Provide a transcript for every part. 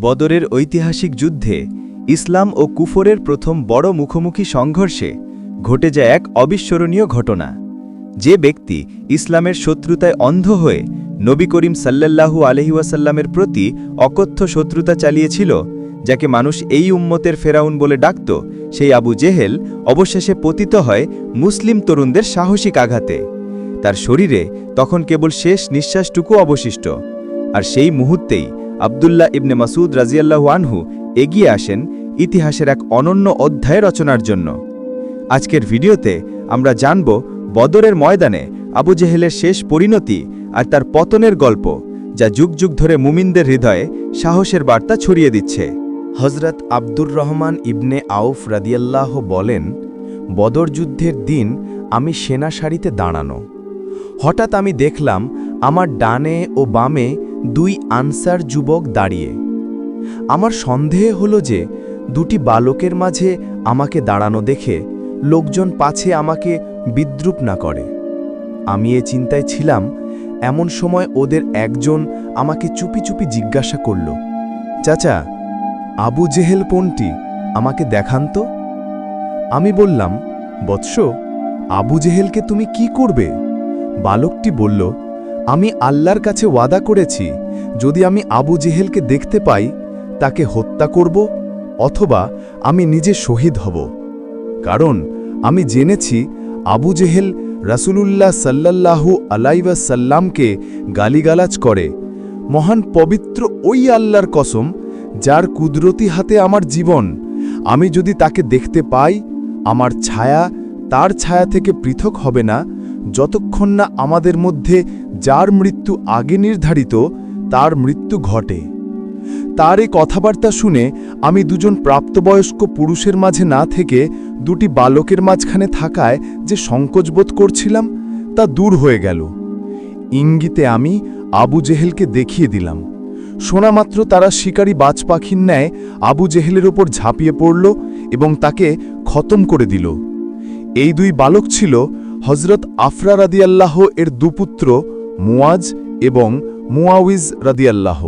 বদরের ঐতিহাসিক যুদ্ধে ইসলাম ও কুফরের প্রথম বড় মুখোমুখি সংঘর্ষে ঘটে যায় এক অবিস্মরণীয় ঘটনা। যে ব্যক্তি ইসলামের শত্রুতায় অন্ধ হয়ে নবী করিম সাল্লাল্লাহু আলহিউসাল্লামের প্রতি অকথ্য শত্রুতা চালিয়েছিল, যাকে মানুষ এই উম্মতের ফেরাউন বলে ডাকত, সেই আবু জেহেল অবশেষে পতিত হয় মুসলিম তরুণদের সাহসিক আঘাতে। তার শরীরে তখন কেবল শেষ নিঃশ্বাসটুকু অবশিষ্ট। আর সেই মুহূর্তেই আবদুল্লাহ ইবনে মাসুদ রাজিয়াল্লাহু আনহু এগিয়ে আসেন ইতিহাসের এক অনন্য অধ্যায় রচনার জন্য। আজকের ভিডিওতে আমরা জানব বদরের ময়দানে আবু জেহেলের শেষ পরিণতি আর তার পতনের গল্প, যা যুগ যুগ ধরে মুমিনদের হৃদয়ে সাহসের বার্তা ছড়িয়ে দিচ্ছে। হজরত আব্দুর রহমান ইবনে আউফ রাদিয়াল্লাহ বলেন, বদর যুদ্ধের দিন আমি সেনা সারিতে দাঁড়ানো। হঠাৎ আমি দেখলাম আমার ডানে ও বামে দুই আনসার যুবক দাঁড়িয়ে। আমার সন্দেহ হলো যে দুটি বালকের মাঝে আমাকে দাঁড়ানো দেখে লোকজন পাছে আমাকে বিদ্রুপ না করে। আমি এ চিন্তায় ছিলাম, এমন সময় ওদের একজন আমাকে চুপি চুপি জিজ্ঞাসা করল, চাচা, আবু জেহেল কোনটি? আমাকে দেখান তো। আমি বললাম, বৎস, আবু জেহেলকে তুমি কি করবে? বালকটি বলল আমি আল্লাহর কাছে ওয়াদা করেছি, যদি আমি আবু জেহেলকে দেখতে পাই, তাকে হত্যা করব অথবা আমি নিজে শহীদ হব। কারণ আমি জেনেছি আবু জেহেল রাসূলুল্লাহ সাল্লাল্লাহু আলাইবা সাল্লামকে গালিগালাজ করে। মহান পবিত্র ওই আল্লাহর কসম, যার কুদরতি হাতে আমার জীবন, আমি যদি তাকে দেখতে পাই, আমার ছায়া তার ছায়া থেকে পৃথক হবে না, যতক্ষণ না আমাদের মধ্যে যার মৃত্যু আগে নির্ধারিত, তার মৃত্যু ঘটে। তার এই কথাবার্তা শুনে আমি দুজন প্রাপ্তবয়স্ক পুরুষের মাঝে না থেকে দুটি বালকের মাঝখানে থাকায় যে সংকোচবোধ করছিলাম, তা দূর হয়ে গেল। ইঙ্গিতে আমি আবু জেহেলকে দেখিয়ে দিলাম। শোনামাত্র তারা শিকারী বাজ পাখির ন্যায় আবু জেহেলের ওপর ঝাঁপিয়ে পড়ল এবং তাকে খতম করে দিল। এই দুই বালক ছিল হজরত আফরা রাদিয়াল্লাহ এর দুপুত্র মুয়াজ এবং মুয়াউইজ রাদিয়াল্লাহ।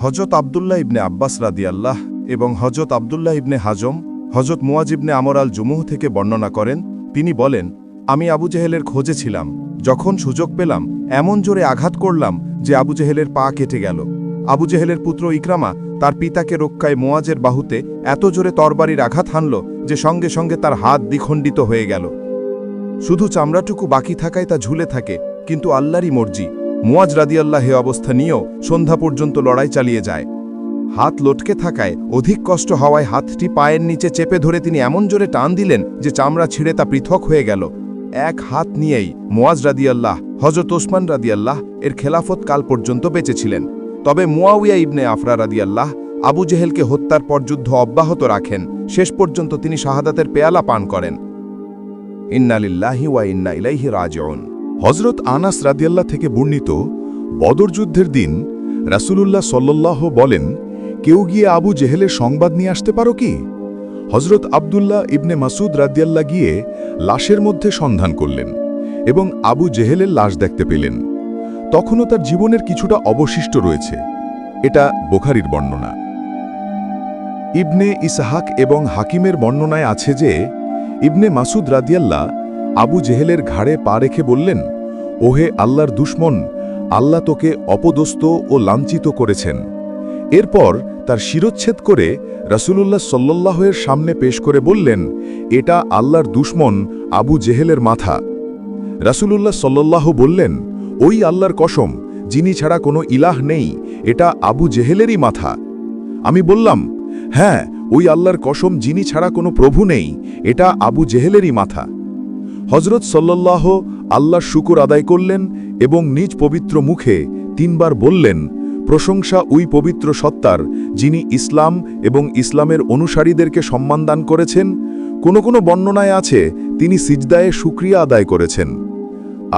হজরত আবদুল্লাহ ইবনে আব্বাস রাদিয়াল্লাহ এবং হজরত আবদুল্লাহ ইবনে হাজম হজরত মুয়াজ ইবনে আমর আল জুমুহ থেকে বর্ণনা করেন, তিনি বলেন, আমি আবু জেহেলের খোঁজে ছিলাম। যখন সুযোগ পেলাম, এমন জোরে আঘাত করলাম যে আবু জেহেলের পা কেটে গেল। আবু জেহেলের পুত্র ইকরামা তার পিতাকে রক্ষায় মোয়াজের বাহুতে এত জোরে তরবারির আঘাত হানল যে সঙ্গে সঙ্গে তার হাত দ্বিখণ্ডিত হয়ে গেল। শুধু চামড়াটুকু বাকি থাকায় তা ঝুলে থাকে কিন্তু আল্লাহরই মর্জি। মুয়াজ রাদিয়াল্লাহ হে অবস্থা নিয়েও সন্ধ্যা পর্যন্ত লড়াই চালিয়ে যায়। হাত লটকে থাকায় অধিক কষ্ট হওয়ায় হাতটি পায়ের নিচে চেপে ধরে তিনি এমন জোরে টান দিলেন যে চামড়া ছিঁড়ে তা পৃথক হয়ে গেল। এক হাত নিয়েই মোয়াজ রাদিয়াল্লাহ হজরত ওসমান রাদিয়াল্লাহ এর খেলাফত কাল পর্যন্ত বেঁচেছিলেন। তবে মুয়াউয়া ইবনে আফরা রাদিয়াল্লাহ আবু জেহেলকে হত্যার পর যুদ্ধ অব্যাহত রাখেন। শেষ পর্যন্ত তিনি শাহাদাতের পেয়ালা পান করেন। ইন্নালিল্লাহি ওয়া ইন্না ইলাইহি রাজিউন। হজরত আনাস রাদিয়াল্লাহ থেকে বর্ণিত, বদর যুদ্ধের দিন রাসূলুল্লাহ সল্লাল্লাহ বলেন, কেউ গিয়ে আবু জেহেলের সংবাদ নিয়ে আসতে পারো কি? হজরত আবদুল্লাহ ইবনে মাসুদ রাদিয়াল্লাহ গিয়ে লাশের মধ্যে সন্ধান করলেন এবং আবু জেহেলের লাশ দেখতে পেলেন। তখনও তার জীবনের কিছুটা অবশিষ্ট রয়েছে। এটা বোখারির বর্ণনা। ইবনে ইসাহাক এবং হাকিমের বর্ণনায় আছে যে, ইবনে মাসুদ রাদিয়াল্লাহ আবু জেহেলের ঘাড়ে পা রেখে বললেন, ওহে আল্লাহর দুশ্মন, আল্লাহ তোকে অপদস্ত ও লাঞ্ছিত করেছেন। এরপর তার শিরচ্ছেদ করে রাসূলুল্লাহ সাল্লাল্লাহের সামনে পেশ করে বললেন, এটা আল্লাহর দুশ্মন আবু জেহেলের মাথা। রাসূলুল্লাহ সাল্লাল্লাহ বললেন, ওই আল্লাহর কসম, যিনি ছাড়া কোনো ইলাহ নেই, এটা আবু জেহেলেরই মাথা। আমি বললাম হ্যাঁ ওই আল্লাহর কসম, যিনি ছাড়া কোনো প্রভু নেই, এটা আবু জেহেলেরই মাথা। হজরত সল্লাল্লাহ আল্লাহ শুকুর আদায় করলেন এবং নিজ পবিত্র মুখে তিনবার বললেন, প্রশংসা ওই পবিত্র সত্তার যিনি ইসলাম এবং ইসলামের অনুসারীদেরকে সম্মান দান করেছেন, কোনো কোনো বর্ণনায় আছে তিনি সিজদায়ে শুক্রিয়া আদায় করেছেন।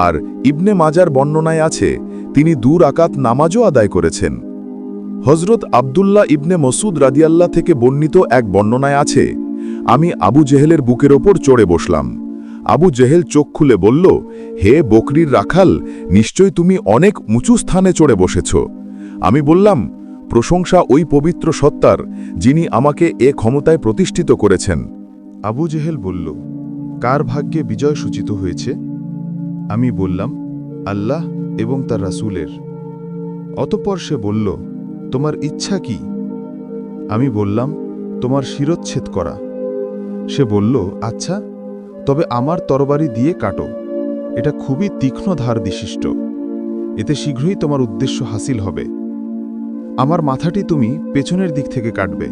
আর ইবনে মাজার বর্ণনায় আছে তিনি দূর আকাত নামাজও আদায় করেছেন। হজরত আবদুল্লাহ ইবনে মসুদ রাদিয়াল্লাহ থেকে বর্ণিত এক বর্ণনায় আছে, আমি আবু জেহেলের বুকের ওপর চড়ে বসলাম। আবু জেহেল চোখ খুলে বলল, হে বকরির রাখাল, নিশ্চয় তুমি অনেক উঁচু স্থানে চড়ে বসেছ। আমি বললাম, প্রশংসা ওই পবিত্র সত্তার, যিনি আমাকে এ ক্ষমতায় প্রতিষ্ঠিত করেছেন। আবু জেহেল বলল, কার ভাগ্যে বিজয় সূচিত হয়েছে? আমি বললাম, আল্লাহ এবং তার রাসুলের। অতঃপর সে বলল, তোমার ইচ্ছা কি? আমি বললাম, তোমার শিরচ্ছেদ করা। সে বলল আচ্ছা। তবে আমার তরবারি দিয়ে কাটো। এটা খুবই তীক্ষ্ণ ধার বিশিষ্ট। এতে শীঘ্রই তোমার উদ্দেশ্য হাসিল হবে। আমার মাথাটি তুমি পেছনের দিক থেকে কাটবে,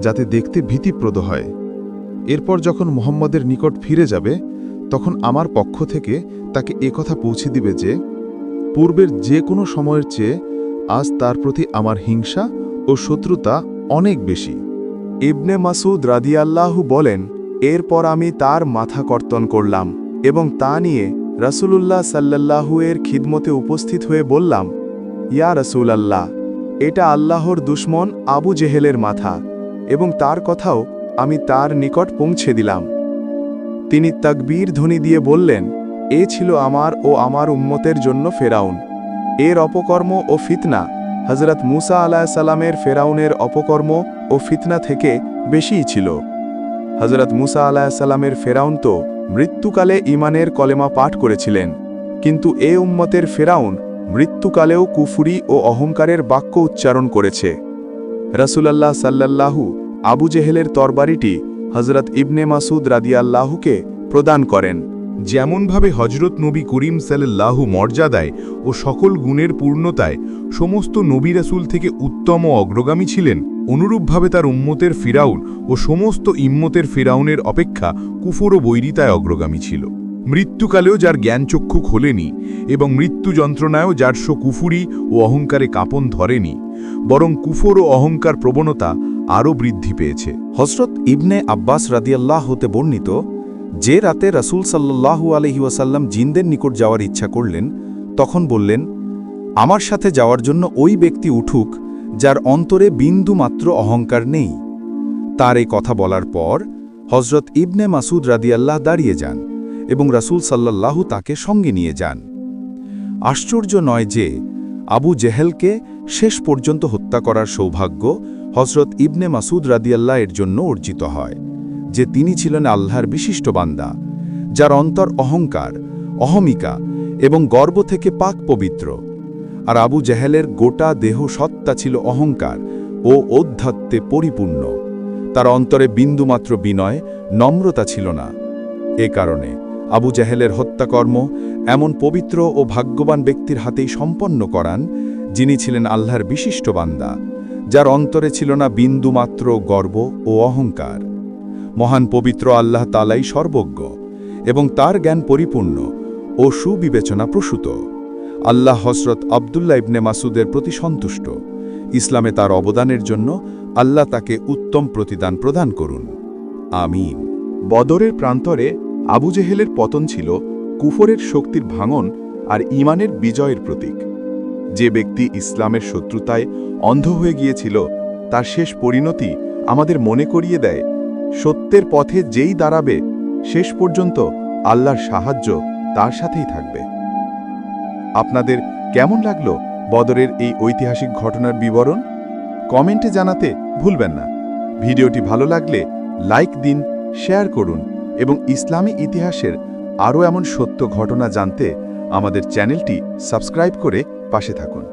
যাতে দেখতে ভীতিপ্রদ হয়। এরপর যখন মোহাম্মদের নিকট ফিরে যাবে, তখন আমার পক্ষ থেকে তাকে একথা পৌঁছে দিবে যে, পূর্বের যে কোনো সময়ের চেয়ে আজ তার প্রতি আমার হিংসা ও শত্রুতা অনেক বেশি। ইবনে মাসুদ রাদিয়াল্লাহু বলেন এরপর আমি তার মাথা কর্তন করলাম এবং তা নিয়ে রাসূলুল্লাহ সাল্লাল্লাহু এর খিদমতে উপস্থিত হয়ে বললাম, ইয়া রসুল রাসূলাল্লাহ, এটা আল্লাহর দুশ্মন আবু জেহেলের মাথা এবং তার কথাও আমি তার নিকট পৌঁছে দিলাম। তিনি তাকবীর ধ্বনি দিয়ে বললেন, এ ছিল আমার ও আমার উম্মতের জন্য ফেরাউন। এর অপকর্ম ও ফিতনা হজরত মুসা আলাহ সালামের ফেরাউনের অপকর্ম ও ফিতনা থেকে বেশিই ছিল। হজরত মুসা আলাহ সালামের ফেরাউন তো মৃত্যুকালে ইমানের কলেমা পাঠ করেছিলেন। কিন্তু এ উম্মতের ফেরাউন মৃত্যুকালেও কুফুরি ও অহংকারের বাক্য উচ্চারণ করেছে। রসুলাল্লাহ সাল্লাল্লাহু আবু জেহেলের তরবারিটি হজরত ইবনে মাসুদ রাদিয়াল্লাহুকে প্রদান করেন। যেমনভাবে হজরত নবী করিম সাল্লাল্লাহু মর্যাদায় ও সকল গুণের পূর্ণতায় সমস্ত নবী রাসূল থেকে উত্তম অগ্রগামী ছিলেন অনুরূপভাবে তার উম্মতের ফিরাউন ও সমস্ত ইম্মতের ফিরাউনের অপেক্ষা কুফর ও বৈরিতায় অগ্রগামী ছিল। মৃত্যুকালেও যার জ্ঞানচক্ষু খোলেনি এবং মৃত্যু যন্ত্রণায়ও যার শো কুফুরি ও অহংকারে কাঁপন ধরেনি, বরং কুফর ও অহংকার প্রবণতা আরও বৃদ্ধি পেয়েছে। হজরত ইবনে আব্বাস রাদিয়াল্লাহ হতে বর্ণিত, যে রাতে রাসূল সাল্লাল্লাহু আলহি ওয়াসাল্লাম জিনদের নিকট যাওয়ার ইচ্ছা করলেন, তখন বললেন, আমার সাথে যাওয়ার জন্য ওই ব্যক্তি উঠুক যার অন্তরে বিন্দু মাত্র অহংকার নেই। তার এই কথা বলার পর হজরত ইবনে মাসুদ রাদিয়াল্লাহ দাঁড়িয়ে যান এবং রাসূল সাল্লাল্লাহু তাকে সঙ্গে নিয়ে যান। আশ্চর্য নয় যে আবু জেহেলকে শেষ পর্যন্ত হত্যা করার সৌভাগ্য হজরত ইবনে মাসুদ রাদিয়াল্লাহ এর জন্য অর্জিত হয়, যে তিনি ছিলেন আল্লাহর বিশিষ্ট বান্দা, যার অন্তর অহংকার, অহমিকা এবং গর্ব থেকে পাক পবিত্র। আর আবু জেহেলের গোটা দেহ সত্তা ছিল অহংকার ও অধ্যাত্মে পরিপূর্ণ। তার অন্তরে বিন্দুমাত্র বিনয়, নম্রতা ছিল না। এ কারণে আবু জাহেলের হত্যাকর্ম এমন পবিত্র ও ভাগ্যবান ব্যক্তির হাতেই সম্পন্ন করান, যিনি ছিলেন আল্লাহর বিশিষ্ট বান্দা, যার অন্তরে ছিল না বিন্দুমাত্র গর্ব ও অহংকার। মহান পবিত্র আল্লাহ তালাই সর্বজ্ঞ এবং তার জ্ঞান পরিপূর্ণ ও সুবিবেচনা প্রসূত। আল্লাহ হসরত আবদুল্লাহ ইবনে মাসুদের প্রতি সন্তুষ্ট। ইসলামে তার অবদানের জন্য আল্লাহ তাকে উত্তম প্রতিদান প্রদান করুন। আমিন। বদরের প্রান্তরে আবু জেহেলের পতন ছিল কুফরের শক্তির ভাঙন আর ইমানের বিজয়ের প্রতীক। যে ব্যক্তি ইসলামের শত্রুতায় অন্ধ হয়ে গিয়েছিল, তার শেষ পরিণতি আমাদের মনে করিয়ে দেয়, সত্যের পথে যেই দাঁড়াবে, শেষ পর্যন্ত আল্লাহর সাহায্য তার সাথেই থাকবে। আপনাদের কেমন লাগল বদরের এই ঐতিহাসিক ঘটনার বিবরণ? কমেন্টে জানাতে ভুলবেন না। ভিডিওটি ভালো লাগলে লাইক দিন, শেয়ার করুন এবং ইসলামী ইতিহাসের আরও এমন সত্য ঘটনা জানতে আমাদের চ্যানেলটি সাবস্ক্রাইব করে পাশে থাকুন।